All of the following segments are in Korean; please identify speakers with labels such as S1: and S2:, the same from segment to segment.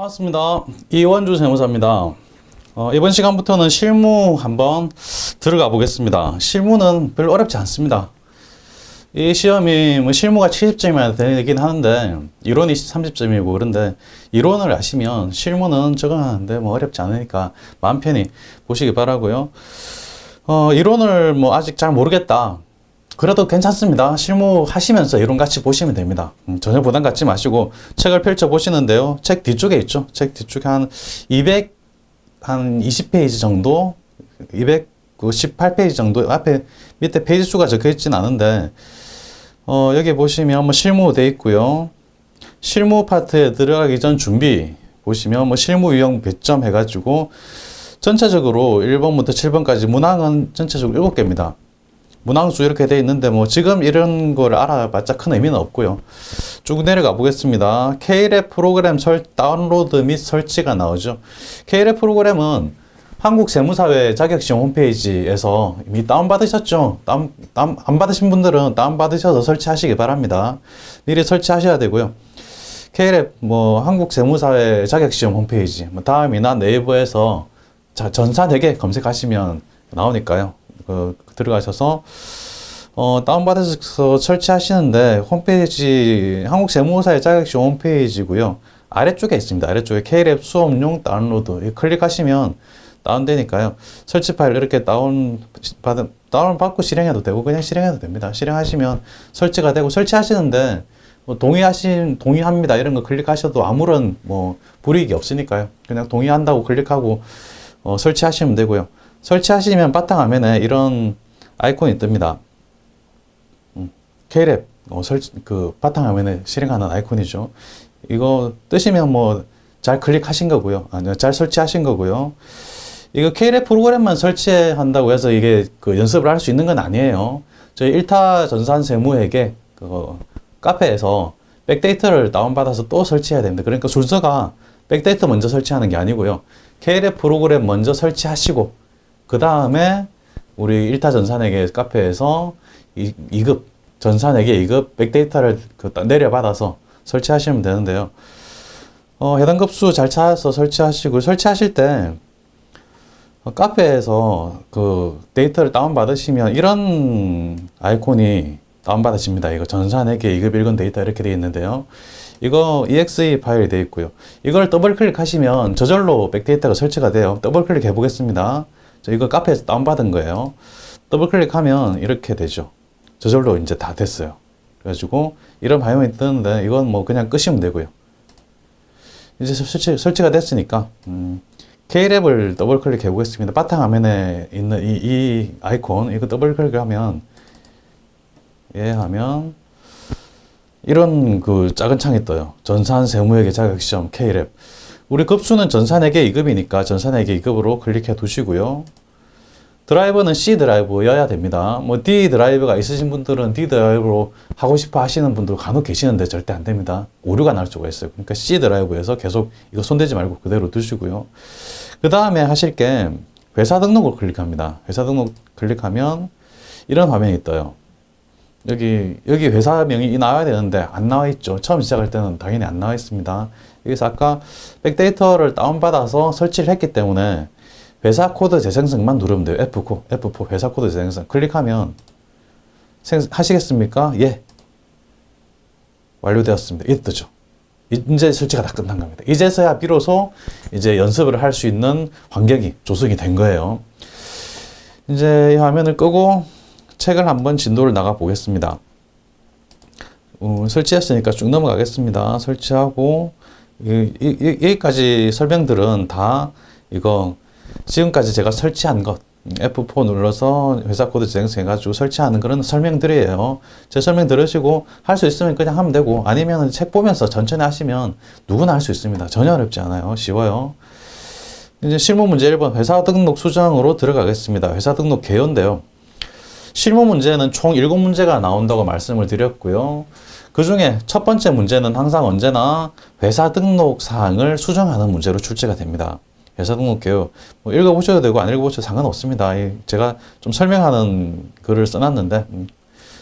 S1: 반갑습니다. 이원주 세무사입니다. 어, 이번 시간부터는 실무 한번 들어가 보겠습니다. 실무는 별로 어렵지 않습니다. 이 시험이 뭐 실무가 70점이나 되긴 하는데 이론이 30점이고 그런데 이론을 아시면 실무는 적응하는데 뭐 어렵지 않으니까 마음 편히 보시기 바라고요. 어, 이론을 뭐 아직 잘 모르겠다. 그래도 괜찮습니다. 실무 하시면서 이론 같이 보시면 됩니다. 음, 전혀 부담 갖지 마시고 책을 펼쳐 보시는데요. 책 뒤쪽에 있죠. 책 뒤쪽에 한 200, 한 20페이지 정도, 218페이지 정도 앞에 밑에 페이지 수가 적혀 있진 않은데 어, 여기 보시면 뭐 실무 돼 있고요. 실무 파트에 들어가기 전 준비 보시면 뭐 실무 유형 배점 해가지고 전체적으로 1번부터 7번까지 문항은 전체적으로 7개입니다. 문항수 이렇게 돼 있는데 뭐 지금 이런 걸 알아봤자 큰 의미는 없고요. 쭉 내려가 보겠습니다. K랩 프로그램 설, 다운로드 및 설치가 나오죠. K랩 프로그램은 한국세무사회 자격시험 홈페이지에서 이미 다운받으셨죠? 다운, 다운, 안 받으신 분들은 다운받으셔서 설치하시기 바랍니다. 미리 설치하셔야 되고요. K랩 뭐 한국세무사회 자격시험 홈페이지 뭐 다음이나 네이버에서 자, 전사 4개 검색하시면 나오니까요. 그, 들어가셔서 어, 다운받아서 설치하시는데 홈페이지 한국세무사의 자격시험 홈페이지고요. 아래쪽에 있습니다. 아래쪽에 K랩 수업용 다운로드 이 클릭하시면 다운되니까요. 설치 파일 이렇게 다운 받은 다운 받고 실행해도 되고 그냥 실행해도 됩니다. 실행하시면 설치가 되고 설치하시는데 뭐 동의하신 동의합니다 이런 거 클릭하셔도 아무런 뭐 불이익이 없으니까요. 그냥 동의한다고 클릭하고 어, 설치하시면 되고요. 설치하시면 바탕화면에 이런 아이콘이 뜹니다. 음, K랩 어, 설치 그 바탕화면에 실행하는 아이콘이죠. 이거 뜨시면 뭐 잘 클릭하신 거고요. 아니요, 잘 설치하신 거고요. 이거 K랩 프로그램만 설치한다고 해서 이게 그 연습을 할 수 있는 건 아니에요. 저희 1타 전산 세무에게 그 카페에서 백데이터를 다운받아서 또 설치해야 됩니다. 그러니까 순서가 백데이터 먼저 설치하는 게 아니고요. K랩 프로그램 먼저 설치하시고 그 다음에 우리 1타 전산에게 카페에서 이, 2급 전산에게 2급 백데이터를 그 내려받아서 설치하시면 되는데요. 어, 해당 급수 잘 찾아서 설치하시고 설치하실 때 어, 카페에서 그 데이터를 다운받으시면 이런 아이콘이 다운받으십니다. 이거 전산에게 2급 1급 데이터 이렇게 되어 있는데요. 이거 exe 파일이 되어 있고요. 이걸 더블 클릭하시면 저절로 백데이터가 설치가 돼요. 더블 클릭해 보겠습니다. 저 이거 카페에서 다운받은 거예요. 더블 클릭하면 이렇게 되죠. 저절로 이제 다 됐어요. 그래가지고 이런 화면이 뜨는데 이건 뭐 그냥 끄시면 되고요. 이제 설치, 설치가 됐으니까 음, K랩을 더블 클릭해 보겠습니다. 바탕 화면에 있는 이, 이 아이콘 이거 더블 클릭하면 예 하면 이런 그 작은 창이 떠요. 전산 세무회계 자격시험 K랩. 우리 급수는 전산회계 2급이니까 전산회계 2급으로 클릭해 두시고요. 드라이버는 C 드라이브여야 됩니다. 뭐 D 드라이브가 있으신 분들은 D 드라이브로 하고 싶어 하시는 분들 간혹 계시는데 절대 안 됩니다. 오류가 날 수가 있어요. 그러니까 C 드라이브에서 계속 이거 손대지 말고 그대로 두시고요. 그 다음에 하실 게 회사 등록을 클릭합니다. 회사 등록 클릭하면 이런 화면이 떠요. 여기 여기 회사명이 나와야 되는데 안 나와 있죠. 처음 시작할 때는 당연히 안 나와 있습니다. 여기서 아까 백데이터를 다운받아서 설치를 했기 때문에 회사 코드 재생성만 누르면 돼요. F4, F4 회사 코드 재생성 클릭하면 생, 하시겠습니까? 예. 완료되었습니다. 이게 뜨죠. 이제 설치가 다 끝난 겁니다. 이제서야 비로소 이제 연습을 할 수 있는 환경이 조성이 된 거예요. 이제 이 화면을 끄고 책을 한번 진도를 나가 보겠습니다. 어, 설치했으니까 쭉 넘어가겠습니다. 설치하고 이, 이, 여기까지 설명들은 다 이거 지금까지 제가 설치한 것 F4 눌러서 회사 코드 재생성해가지고 설치하는 그런 설명들이에요. 제 설명 들으시고 할 수 있으면 그냥 하면 되고 아니면 책 보면서 천천히 하시면 누구나 할 수 있습니다. 전혀 어렵지 않아요. 쉬워요. 이제 실무 문제 1번 회사 등록 수정으로 들어가겠습니다. 회사 등록 개요인데요. 실무 문제는 총 7문제가 나온다고 말씀을 드렸고요. 그 중에 첫 번째 문제는 항상 언제나 회사 등록 사항을 수정하는 문제로 출제가 됩니다. 회사 등록 개요. 뭐 읽어보셔도 되고 안 읽어보셔도 상관없습니다. 제가 좀 설명하는 글을 써놨는데 음,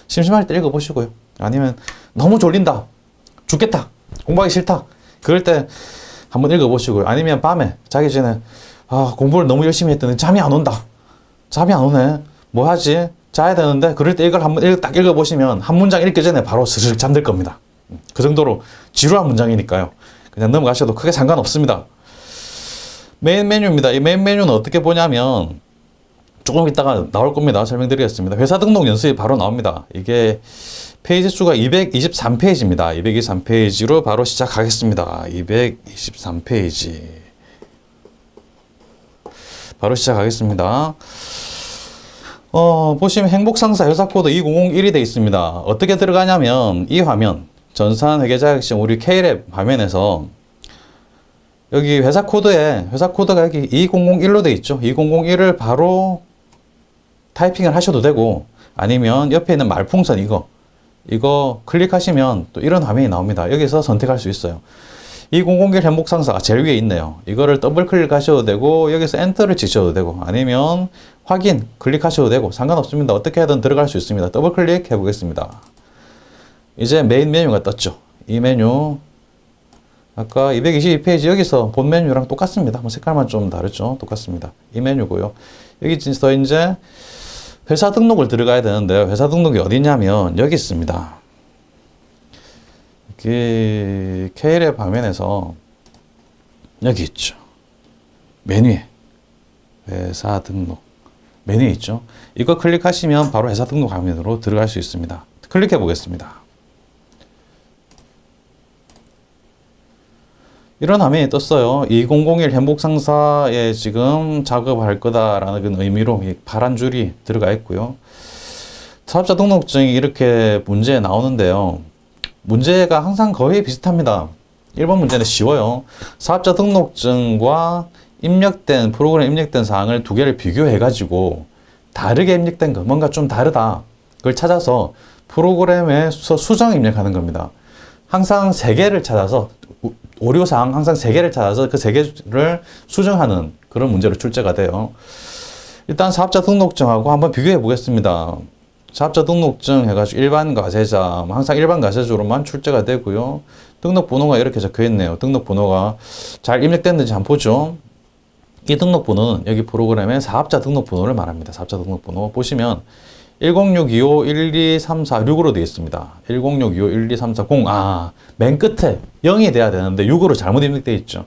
S1: 심심할 때 읽어보시고요. 아니면 너무 졸린다, 죽겠다, 공부하기 싫다. 그럴 때 한번 읽어보시고요. 아니면 밤에 자기 전에 아, 공부를 너무 열심히 했더니 잠이 안 온다. 잠이 안 오네. 뭐 하지? 자야 되는데 그럴 때 이걸 한번 읽- 딱 읽어보시면 한 문장 읽기 전에 바로 슬슬 잠들 겁니다. 그 정도로 지루한 문장이니까요. 그냥 넘어가셔도 크게 상관없습니다. 메인 메뉴입니다. 이 메인 메뉴는 어떻게 보냐면 조금 있다가 나올 겁니다. 설명드리겠습니다. 회사 등록 연습이 바로 나옵니다. 이게 페이지 수가 223페이지입니다. 223페이지로 바로 시작하겠습니다. 223페이지. 바로 시작하겠습니다. 어, 보시면 행복상사 회사 코드 2001이 되어 있습니다. 어떻게 들어가냐면 이 화면 전산 회계 자격증 우리 K랩 화면에서 여기 회사 코드에 회사 코드가 여기 2001로 되어 있죠. 2001을 바로 타이핑을 하셔도 되고 아니면 옆에 있는 말풍선 이거 이거 클릭하시면 또 이런 화면이 나옵니다. 여기서 선택할 수 있어요. 2001 행복 상사가 제일 위에 있네요. 이거를 더블 클릭하셔도 되고 여기서 엔터를 치셔도 되고 아니면 확인 클릭하셔도 되고 상관없습니다. 어떻게 하든 들어갈 수 있습니다. 더블 클릭해 보겠습니다. 이제 메인 메뉴가 떴죠. 이 메뉴 아까 222페이지 여기서 본 메뉴랑 똑같습니다. 뭐 색깔만 좀 다르죠. 똑같습니다. 이 메뉴고요. 여기서 이제 회사 등록을 들어가야 되는데요. 회사 등록이 어디냐면 여기 있습니다. 그 K랩 화면에서 여기 있죠. 메뉴에 회사 등록 메뉴에 있죠. 이거 클릭하시면 바로 회사 등록 화면으로 들어갈 수 있습니다. 클릭해 보겠습니다. 이런 화면이 떴어요. 2001 행복 상사에 지금 작업할 거다라는 의미로 이 파란 줄이 들어가 있고요. 사업자 등록증이 이렇게 문제에 나오는데요. 문제가 항상 거의 비슷합니다. 1번 문제는 쉬워요. 사업자 등록증과 입력된 프로그램 입력된 사항을 두 개를 비교해 가지고 다르게 입력된 거 뭔가 좀 다르다. 그걸 찾아서 프로그램에서 수정 입력하는 겁니다. 항상 세 개를 찾아서 오- 오류 사항 항상 세 개를 찾아서 그 세 개를 수정하는 그런 문제로 출제가 돼요. 일단 사업자 등록증하고 한번 비교해 보겠습니다. 사업자 등록증 해가지고 일반 과세자 뭐 항상 일반 과세자로만 출제가 되고요. 등록 번호가 이렇게 적혀 있네요. 등록 번호가 잘 입력됐는지 한번 보죠. 이 등록 번호는 여기 프로그램의 사업자 등록 번호를 말합니다. 사업자 등록 번호 보시면 106251234 되어 있습니다. 106251234 아, 맨 끝에 0이 돼야 되는데 6으로 잘못 입력되어 있죠.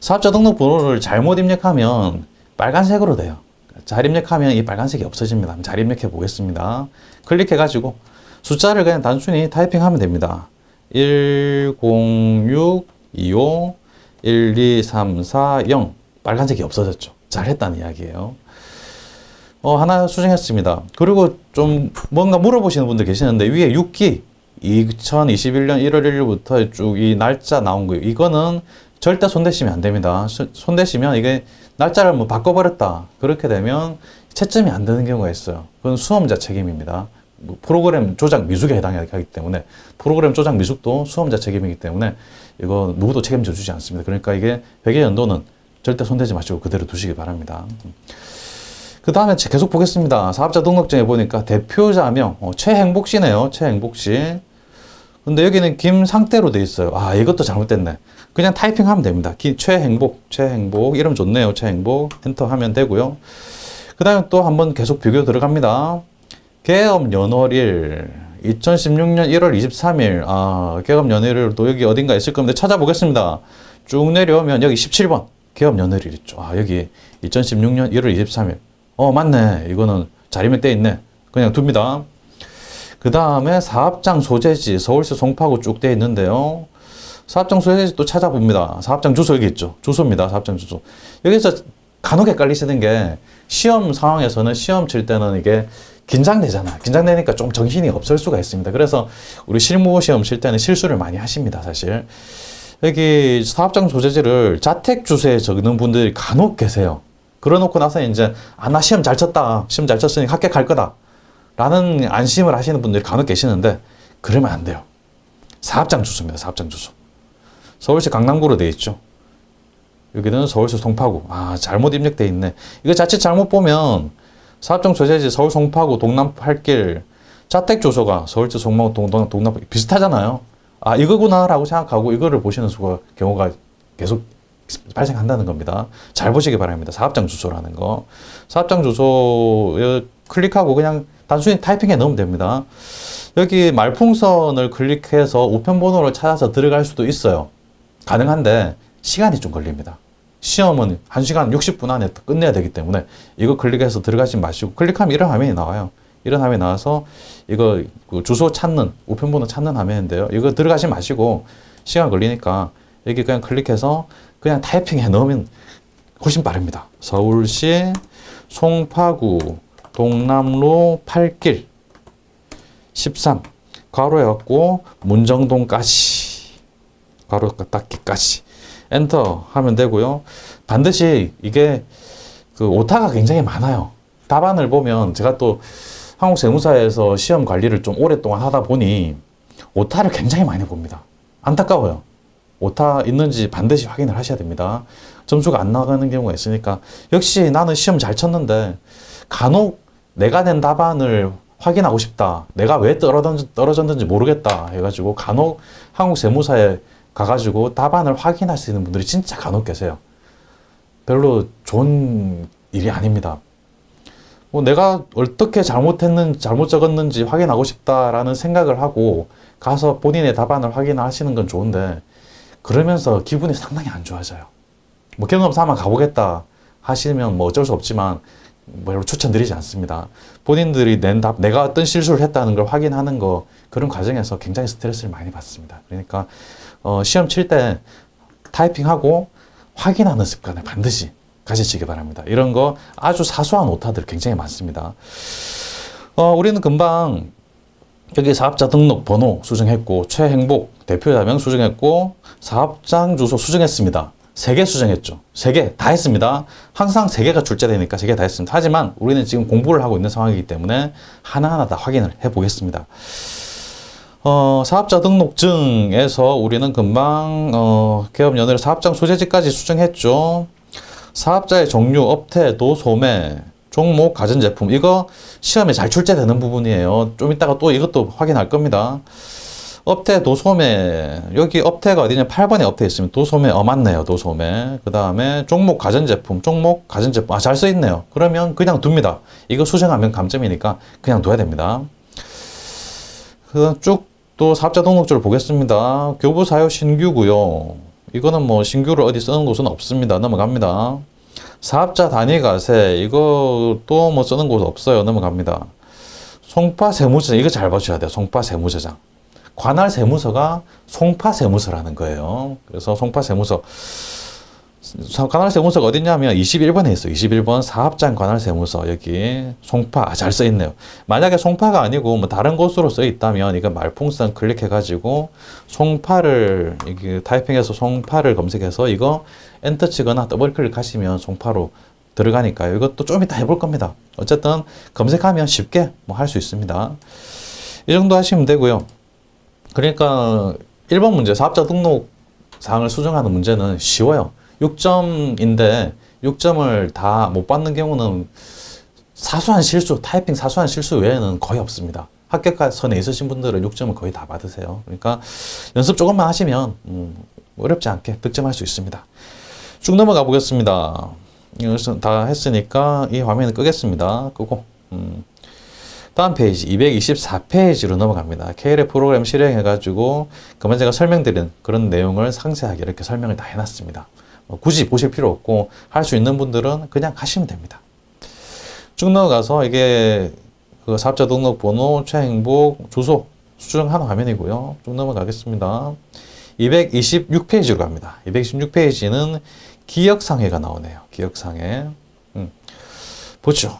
S1: 사업자 등록 번호를 잘못 입력하면 빨간색으로 돼요. 잘 입력하면 이 빨간색이 없어집니다. 잘 입력해 보겠습니다. 클릭해 가지고 숫자를 그냥 단순히 타이핑하면 됩니다. 10625 12340 빨간색이 없어졌죠. 잘했다는 이야기예요. 어, 하나 수정했습니다. 그리고 좀 뭔가 물어보시는 분들 계시는데 위에 6기 2021년 1월 1일부터 쭉 이 날짜 나온 거예요. 이거는 절대 손대시면 안 됩니다. 수- 손대시면 이게 날짜를 뭐 바꿔버렸다. 그렇게 되면 채점이 안 되는 경우가 있어요. 그건 수험자 책임입니다. 뭐 프로그램 조작 미숙에 해당하기 때문에 프로그램 조작 미숙도 수험자 책임이기 때문에 이거 누구도 책임져 주지 않습니다. 그러니까 이게 회계 연도는 절대 손대지 마시고 그대로 두시기 바랍니다. 그 다음에 계속 보겠습니다. 사업자 등록증에 보니까 대표자명 어, 최행복 씨네요. 최행복 씨. 근데 여기는 김상태로 돼 있어요. 아 이것도 잘못됐네. 그냥 타이핑하면 됩니다. 기, 최행복, 최행복 이름 좋네요. 최행복 엔터 하면 되고요. 그 다음에 또 한번 계속 비교 들어갑니다. 개업 연월일 2016년 1월 23일 아 개업 연월일 또 여기 어딘가 있을 겁니다. 찾아보겠습니다. 쭉 내려오면 여기 17번 개업 연월일 있죠. 아 여기 2016년 1월 23일 어 맞네 이거는 자리면 떼 있네 그냥 둡니다. 그 다음에 사업장 소재지 서울시 송파구 쭉 돼 있는데요. 사업장 소재지 또 찾아봅니다. 사업장 주소 여기 있죠. 주소입니다. 사업장 주소. 여기서 간혹 헷갈리시는 게 시험 상황에서는 시험 칠 때는 이게 긴장되잖아. 긴장되니까 좀 정신이 없을 수가 있습니다. 그래서 우리 실무 시험 칠 때는 실수를 많이 하십니다. 사실. 여기 사업장 소재지를 자택 주소에 적는 분들이 간혹 계세요. 그러놓고 나서 이제 아 나 시험 잘 쳤다. 시험 잘 쳤으니 합격할 거다. 라는 안심을 하시는 분들이 간혹 계시는데 그러면 안 돼요. 사업장 주소입니다. 사업장 주소. 서울시 강남구로 돼 있죠. 여기는 서울시 송파구. 아 잘못 입력돼 있네. 이거 자칫 잘못 보면 사업장 소재지 서울 송파구 동남 팔길 자택 주소가 서울시 송파구 동, 동, 동남 비슷하잖아요. 아 이거구나라고 생각하고 이거를 보시는 수가 경우가 계속 발생한다는 겁니다. 잘 보시기 바랍니다. 사업장 주소라는 거. 사업장 주소 클릭하고 그냥 단순히 타이핑해 넣으면 됩니다. 여기 말풍선을 클릭해서 우편번호를 찾아서 들어갈 수도 있어요. 가능한데 시간이 좀 걸립니다. 시험은 1시간 60분 안에 끝내야 되기 때문에 이거 클릭해서 들어가지 마시고 클릭하면 이런 화면이 나와요. 이런 화면이 나와서 이거 그 주소 찾는 우편번호 찾는 화면인데요. 이거 들어가지 마시고 시간 걸리니까 여기 그냥 클릭해서 그냥 타이핑해 넣으면 훨씬 빠릅니다. 서울시 송파구 동남로 8길 13 괄호해갖고 문정동까지 괄호 닫기까지 엔터 하면 되고요. 반드시 이게 그 오타가 굉장히 많아요. 답안을 보면 제가 또 한국 세무사에서 시험 관리를 좀 오랫동안 하다 보니 오타를 굉장히 많이 봅니다. 안타까워요. 오타 있는지 반드시 확인을 하셔야 됩니다. 점수가 안 나가는 경우가 있으니까 역시 나는 시험 잘 쳤는데 간혹 내가 낸 답안을 확인하고 싶다. 내가 왜 떨어졌는지 모르겠다. 해가지고 간혹 한국 세무사에 가가지고 답안을 확인할 수 있는 분들이 진짜 간혹 계세요. 별로 좋은 일이 아닙니다. 뭐 내가 어떻게 잘못했는지, 잘못 적었는지 확인하고 싶다라는 생각을 하고 가서 본인의 답안을 확인하시는 건 좋은데 그러면서 기분이 상당히 안 좋아져요. 뭐 경험 삼아 가보겠다 하시면 뭐 어쩔 수 없지만 뭐 별로 추천드리지 않습니다. 본인들이 낸 답, 내가 어떤 실수를 했다는 걸 확인하는 거 그런 과정에서 굉장히 스트레스를 많이 받습니다. 그러니까 어, 시험 칠 때 타이핑하고 확인하는 습관을 반드시 가지시기 바랍니다. 이런 거 아주 사소한 오타들 굉장히 많습니다. 어, 우리는 금방 여기 사업자 등록 번호 수정했고 최행복 대표자명 수정했고 사업장 주소 수정했습니다. 세 개 수정했죠. 세 개 다 했습니다. 항상 세 개가 출제되니까 세 개 다 했습니다. 하지만 우리는 지금 공부를 하고 있는 상황이기 때문에 하나하나 다 확인을 해 보겠습니다. 어, 사업자 등록증에서 우리는 금방 어, 개업 연회를 사업장 소재지까지 수정했죠. 사업자의 종류, 업태, 도 소매, 종목, 가전제품 이거 시험에 잘 출제되는 부분이에요. 좀 이따가 또 이것도 확인할 겁니다. 업태, 도소매 여기 업태가 어디냐 8번에 업태 있으면 도소매 어 맞네요. 도소매 그 다음에 종목, 가전제품, 종목, 가전제품 아 잘 써 있네요. 그러면 그냥 둡니다. 이거 수정하면 감점이니까 그냥 둬야 됩니다. 그쭉 또 사업자 등록증을 보겠습니다. 교부 사유 신규고요. 이거는 뭐 신규를 어디 쓰는 곳은 없습니다. 넘어갑니다. 사업자 단위 가세 이것도 뭐 쓰는 곳 없어요. 넘어갑니다. 송파 세무서장 이거 잘 봐주셔야 돼요. 송파 세무서장. 관할 세무서가 송파 세무서라는 거예요. 그래서 송파 세무서 관할 세무서가 어딨냐면 21번에 있어요. 21번 사업장 관할 세무서 여기 송파 아, 잘써 있네요. 만약에 송파가 아니고 뭐 다른 곳으로 써 있다면 이거 말풍선 클릭해 가지고 송파를 이게 타이핑해서 송파를 검색해서 이거 엔터 치거나 더블 클릭하시면 송파로 들어가니까요. 이것도 좀 이따 해볼 겁니다. 어쨌든 검색하면 쉽게 뭐 할 수 있습니다. 이 정도 하시면 되고요. 그러니까 1번 문제 사업자 등록 사항을 수정하는 문제는 쉬워요. 6점인데 6점을 다 못 받는 경우는 사소한 실수, 타이핑 사소한 실수 외에는 거의 없습니다. 합격선에 있으신 분들은 6점을 거의 다 받으세요. 그러니까 연습 조금만 하시면 음, 어렵지 않게 득점할 수 있습니다. 쭉 넘어가 보겠습니다. 다 했으니까 이 화면을 끄겠습니다. 끄고 음. 다음 페이지 224페이지로 넘어갑니다. KL의 프로그램 실행해가지고 그만 제가 설명드린 그런 내용을 상세하게 이렇게 설명을 다 해놨습니다. 뭐 굳이 보실 필요 없고 할 수 있는 분들은 그냥 하시면 됩니다. 쭉 넘어가서 이게 그 사업자 등록 번호, 최행복, 주소 수정하는 화면이고요. 쭉 넘어가겠습니다. 226페이지로 갑니다. 226페이지는 기억상해가 나오네요. 기억상해. 음. 보죠.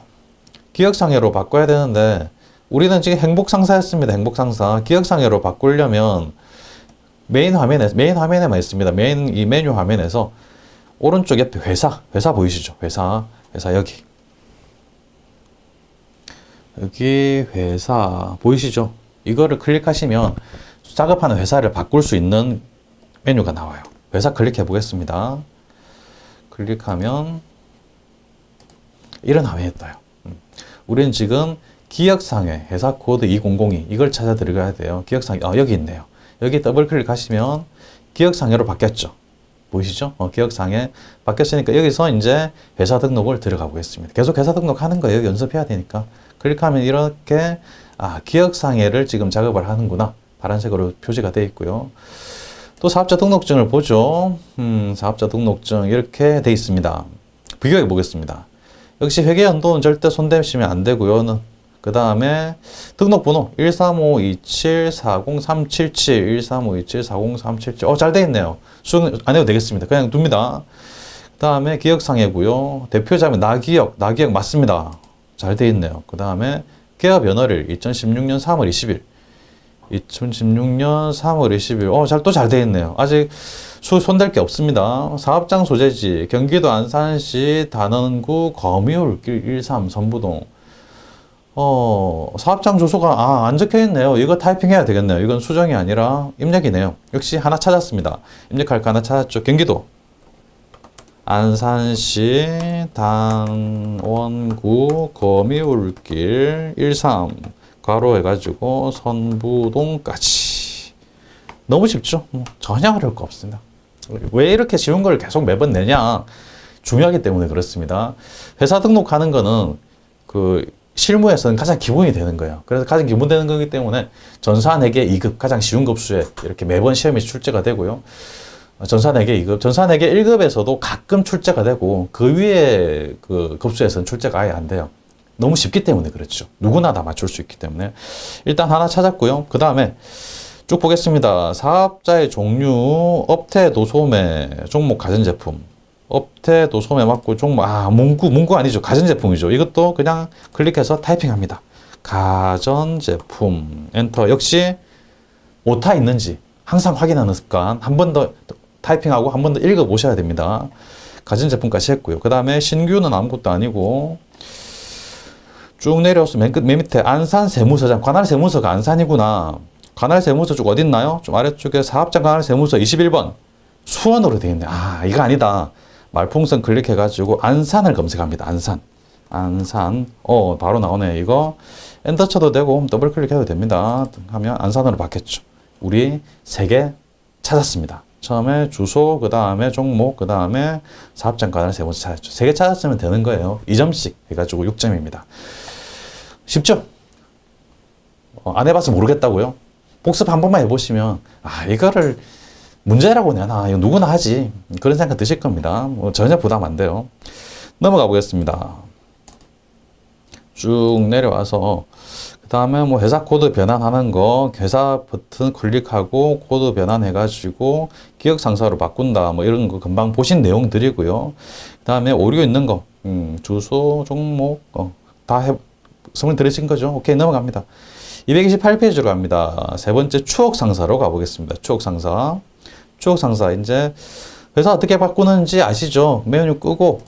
S1: 기억상해로 바꿔야 되는데 우리는 지금 행복상사였습니다. 행복상사. 기억상해로 바꾸려면 메인 화면에 메인 화면에만 있습니다. 메인 이 메뉴 화면에서 오른쪽 옆에 회사, 회사 보이시죠? 회사, 회사 여기. 여기 회사 보이시죠? 이거를 클릭하시면 작업하는 회사를 바꿀 수 있는 메뉴가 나와요. 회사 클릭해 보겠습니다. 클릭하면 이런 화면이 떠요. 음. 우리는 지금 기억상의 회사 코드 2002 이걸 찾아 들어가야 돼요. 기억상에 아 여기 있네요. 여기 더블 클릭하시면 기억상해로 바뀌었죠. 보이시죠? 어, 기억상에 바뀌었으니까 여기서 이제 회사 등록을 들어가 보겠습니다. 계속 회사 등록하는 거예요. 연습해야 되니까. 클릭하면 이렇게 아, 기억상해를 지금 작업을 하는구나. 파란색으로 표시가 되어 있고요. 또 사업자 등록증을 보죠. 음, 사업자 등록증 이렇게 돼 있습니다. 비교해 보겠습니다. 역시 회계 연도는 절대 손대시면 안 되고요. 그 다음에 등록번호 13527403777 13527403777 어, 잘돼 있네요. 수정 안 해도 되겠습니다. 그냥 둡니다. 그 다음에 기억상해고요. 대표자면 나기억, 나기억 맞습니다. 잘 돼 있네요. 그 다음에 개업 연월일 2016년 3월 20일 2016년 3월 20일. 어, 잘, 또 잘 돼 있네요. 아직 수, 손댈 게 없습니다. 사업장 소재지, 경기도 안산시 단원구 거미울길 13 선부동. 어, 사업장 주소가, 아, 안 적혀 있네요. 이거 타이핑해야 되겠네요. 이건 수정이 아니라 입력이네요. 역시 하나 찾았습니다. 입력할 거 하나 찾았죠. 경기도. 안산시 단원구 거미울길 13 괄호 해가지고 선부동까지 너무 쉽죠? 뭐 전혀 어려울 거 없습니다. 왜 이렇게 쉬운 걸 계속 매번 내냐? 중요하기 때문에 그렇습니다. 회사 등록하는 거는 그 실무에서는 가장 기본이 되는 거예요. 그래서 가장 기본 되는 거기 때문에 전산회계 2급 가장 쉬운 급수에 이렇게 매번 시험에 출제가 되고요. 전산회계 2급, 전산회계 1급에서도 가끔 출제가 되고 그 위에 그 급수에서는 출제가 아예 안 돼요. 너무 쉽기 때문에 그렇죠. 누구나 다 맞출 수 있기 때문에 일단 하나 찾았고요. 그 다음에 쭉 보겠습니다. 사업자의 종류, 업태 도소매, 종목 가전제품. 업태 도소매 맞고 종목, 아, 문구, 문구 아니죠. 가전제품이죠. 이것도 그냥 클릭해서 타이핑합니다. 가전제품, 엔터. 역시 오타 있는지 항상 확인하는 습관. 한 번 더 타이핑하고 한 번 더 읽어 보셔야 됩니다. 가전제품까지 했고요. 그 다음에 신규는 아무것도 아니고, 쭉 내려와서 맨, 끝, 맨 밑에 안산 세무서장, 관할 세무서가 안산이구나. 관할 세무서 쪽 어딨나요? 좀 아래쪽에 사업장 관할 세무서 21번. 수원으로 되어 있네. 아, 이거 아니다. 말풍선 클릭해가지고 안산을 검색합니다. 안산. 안산. 어, 바로 나오네. 이거 엔터 쳐도 되고 더블 클릭해도 됩니다. 하면 안산으로 바뀌었죠. 우리 세 개 찾았습니다. 처음에 주소, 그 다음에 종목, 그 다음에 사업장 관할 세무서 찾았죠. 세 개 찾았으면 되는 거예요. 2점씩 해가지고 6점입니다. 쉽죠? 어, 안 해봐서 모르겠다고요? 복습 한 번만 해보시면, 아, 이거를 문제라고 내나, 이거 누구나 하지. 그런 생각 드실 겁니다. 뭐 전혀 부담 안 돼요. 넘어가 보겠습니다. 쭉 내려와서, 그 다음에 뭐 회사 코드 변환하는 거, 회사 버튼 클릭하고 코드 변환해 가지고 기억 상사로 바꾼다, 뭐 이런 거 금방 보신 내용들이고요. 그 다음에 오류 있는 거, 음, 주소, 종목, 어, 다 해, 설명 들으신 거죠? 오케이, 넘어갑니다. 228페이지로 갑니다. 세 번째 추억 상사로 가보겠습니다. 추억 상사. 추억 상사. 이제 회사 어떻게 바꾸는지 아시죠? 메뉴 끄고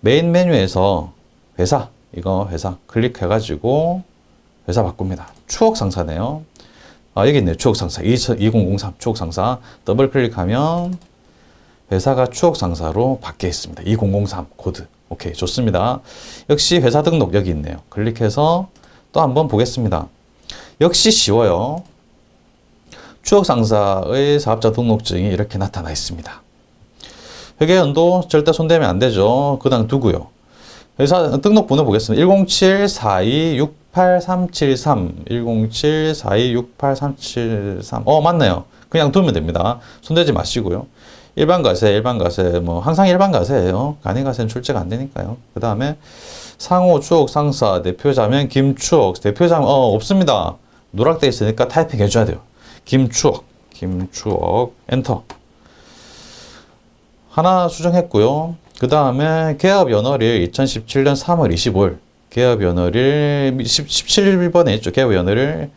S1: 메인 메뉴에서 회사, 이거 회사 클릭해가지고 회사 바꿉니다. 추억 상사네요. 아, 여기 있네요. 추억 상사. 2003 추억 상사. 더블 클릭하면 회사가 추억 상사로 바뀌어 있습니다. 2003 코드. 오케이, 좋습니다. 역시 회사 등록 여기 있네요. 클릭해서 또 한번 보겠습니다. 역시 쉬워요. 추억 상사의 사업자 등록증이 이렇게 나타나 있습니다. 회계 연도 절대 손대면 안 되죠. 그냥 두고요. 회사 등록번호 보겠습니다. 107-42-68373 107-42-68373 어, 맞네요. 그냥 두면 됩니다. 손대지 마시고요. 일반 가세, 일반 가세, 뭐, 항상 일반 가세예요. 간이 가세는 출제가 안 되니까요. 그 다음에 상호 추억 상사, 대표자면 김추억, 대표자면, 어, 없습니다. 노랗게 있으니까 타이핑 해줘야 돼요. 김추억, 김추억, 엔터. 하나 수정했고요. 그 다음에 개업 연월일 2017년 3월 25일. 개업 연월일 17번에 있죠. 개업 연월일.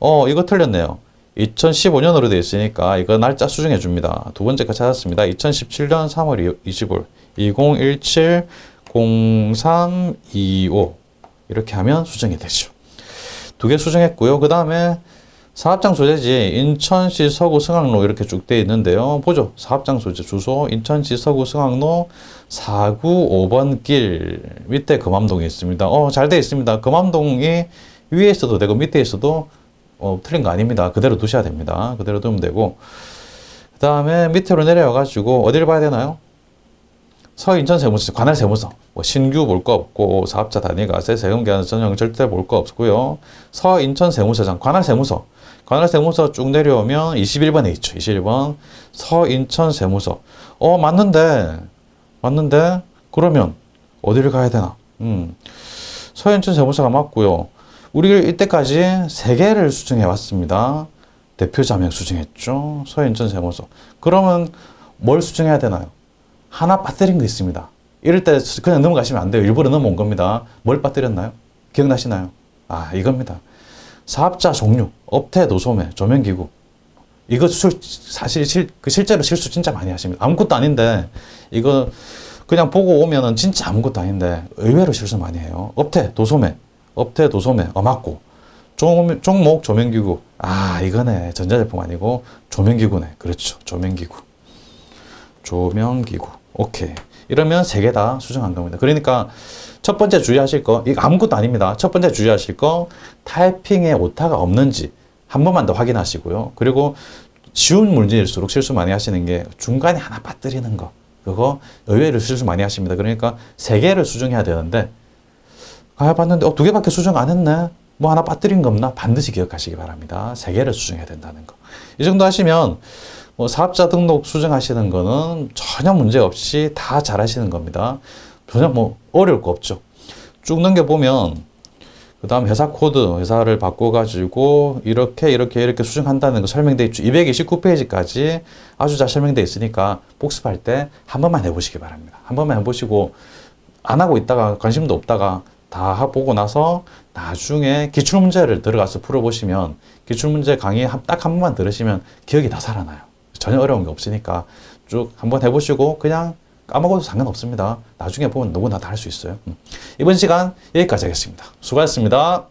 S1: 어, 이거 틀렸네요. 2015년으로 되어 있으니까 이거 날짜 수정해 줍니다. 두 번째 거 찾았습니다. 2017년 3월 25일 2017 0325 이렇게 하면 수정이 되죠. 두 개 수정했고요. 그 다음에 사업장 소재지 인천시 서구 승학로 이렇게 쭉 되어 있는데요. 보죠. 사업장 소재 주소 인천시 서구 승학로 495번 길 밑에 금암동에 있습니다. 어, 잘 되어 있습니다. 금암동이 위에 있어도 되고 밑에 있어도 어, 틀린 거 아닙니다. 그대로 두셔야 됩니다. 그대로 두면 되고. 그 다음에 밑으로 내려와가지고 어디를 봐야 되나요? 서인천 세무서, 관할 세무서. 뭐 신규 볼 거 없고 사업자 단위가 세 세금 계산 전형 절대 볼 거 없고요. 서인천 세무서장 관할 세무서. 관할 세무서 쭉 내려오면 21번에 있죠. 21번 서인천 세무서. 어 맞는데 맞는데 그러면 어디를 가야 되나? 음. 서인천 세무서가 맞고요. 우리 이때까지 세 개를 수정해 왔습니다. 대표 자명 수정했죠. 서인천 세무서. 그러면 뭘 수정해야 되나요? 하나 빠뜨린 거 있습니다. 이럴 때 그냥 넘어가시면 안 돼요. 일부러 넘어온 겁니다. 뭘 빠뜨렸나요? 기억나시나요? 아, 이겁니다. 사업자 종류, 업태, 노소매, 조명기구. 이거 술, 사실 실, 그 실제로 실수 진짜 많이 하십니다. 아무것도 아닌데, 이거 그냥 보고 오면은 진짜 아무것도 아닌데, 의외로 실수 많이 해요. 업태, 도소매, 업태, 도소매, 어, 맞고. 종, 종목, 조명기구. 아, 이거네. 전자제품 아니고, 조명기구네. 그렇죠. 조명기구. 조명기구. 오케이. 이러면 세 개 다 수정한 겁니다. 그러니까 첫 번째 주의하실 거, 이거 아무것도 아닙니다. 첫 번째 주의하실 거, 타이핑에 오타가 없는지 한 번만 더 확인하시고요. 그리고 쉬운 문제일수록 실수 많이 하시는 게 중간에 하나 빠뜨리는 거. 그거 의외로 실수 많이 하십니다. 그러니까 세 개를 수정해야 되는데, 아, 봤는데, 어, 두 개밖에 수정 안 했네? 뭐 하나 빠뜨린 거 없나? 반드시 기억하시기 바랍니다. 세 개를 수정해야 된다는 거. 이 정도 하시면, 뭐 사업자 등록 수정하시는 거는 전혀 문제 없이 다 잘하시는 겁니다. 전혀 뭐 어려울 거 없죠. 쭉 넘겨보면 그 다음 회사 코드 회사를 바꿔가지고 이렇게 이렇게 이렇게 수정한다는 거 설명돼 있죠. 229페이지까지 아주 잘 설명돼 있으니까 복습할 때 한 번만 해보시기 바랍니다. 한 번만 해보시고 안 하고 있다가 관심도 없다가 다 보고 나서 나중에 기출문제를 들어가서 풀어보시면 기출문제 강의 딱 한 번만 들으시면 기억이 다 살아나요. 전혀 어려운 게 없으니까 쭉 한번 해보시고 그냥 까먹어도 상관없습니다. 나중에 보면 누구나 다 할 수 있어요. 음. 이번 시간 여기까지 하겠습니다. 수고하셨습니다.